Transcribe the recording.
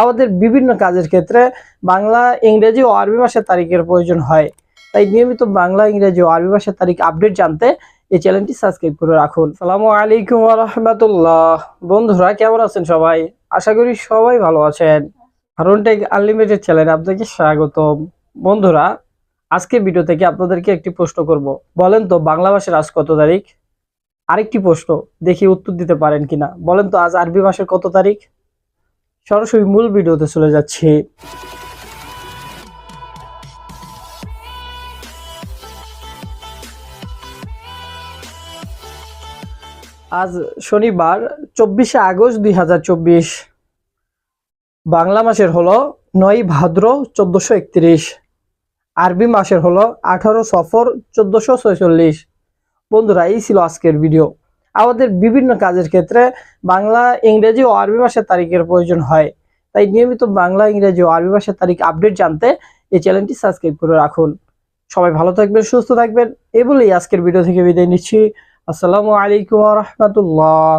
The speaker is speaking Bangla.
আমাদের বিভিন্ন কাজের ক্ষেত্রে বাংলা, ইংরেজি ও আরবি ভাষার তারিখের প্রয়োজন হয়। তাই নিয়মিত বাংলা, ইংরেজি ও আরবি ভাষার তারিখ আপডেট জানতে এই চ্যানেলটি সাবস্ক্রাইব করে রাখুন। সালামু আলাইকুম রহমতুল্লাহ। বন্ধুরা, কেমন আছেন সবাই? আশা করি সবাই ভালো আছেন। হারুন টেক আনলিমিটেড চ্যানেলে আপনাকে স্বাগতম। বন্ধুরা, আজকে ভিডিও থেকে আপনাদেরকে একটি প্রশ্ন করব। বলেন তো, বাংলা ভাষার আজ কত তারিখ? আরেকটি প্রশ্ন, দেখি উত্তর দিতে পারেন কিনা। বলেন তো, আজ আরবি মাসের কত তারিখ? সরাসরি মূল ভিডিওতে চলে যাচ্ছি। আজ শনিবার, চব্বিশে আগস্ট দুই হাজার চব্বিশ। বাংলা মাসের হলো নয় ভাদ্র চোদ্দশো একত্রিশ। আরবি মাসের হলো আঠারো সফর চোদ্দশো ছয়চল্লিশ। বন্ধুরা, এই ছিল আজকের ভিডিও। আমাদের বিভিন্ন কাজের ক্ষেত্রে বাংলা, ইংরেজি ও আরবি ভাষার তারিখের প্রয়োজন হয়। তাই নিয়মিত বাংলা, ইংরেজি ও আরবি ভাষার তারিখ আপডেট জানতে এই চ্যানেলটি সাবস্ক্রাইব করে রাখুন। সবাই ভালো থাকবেন, সুস্থ থাকবেন, এ বলেই আজকের ভিডিও থেকে বিদায় নিচ্ছি। আসসালামু আলাইকুম রহমতুল্লাহ।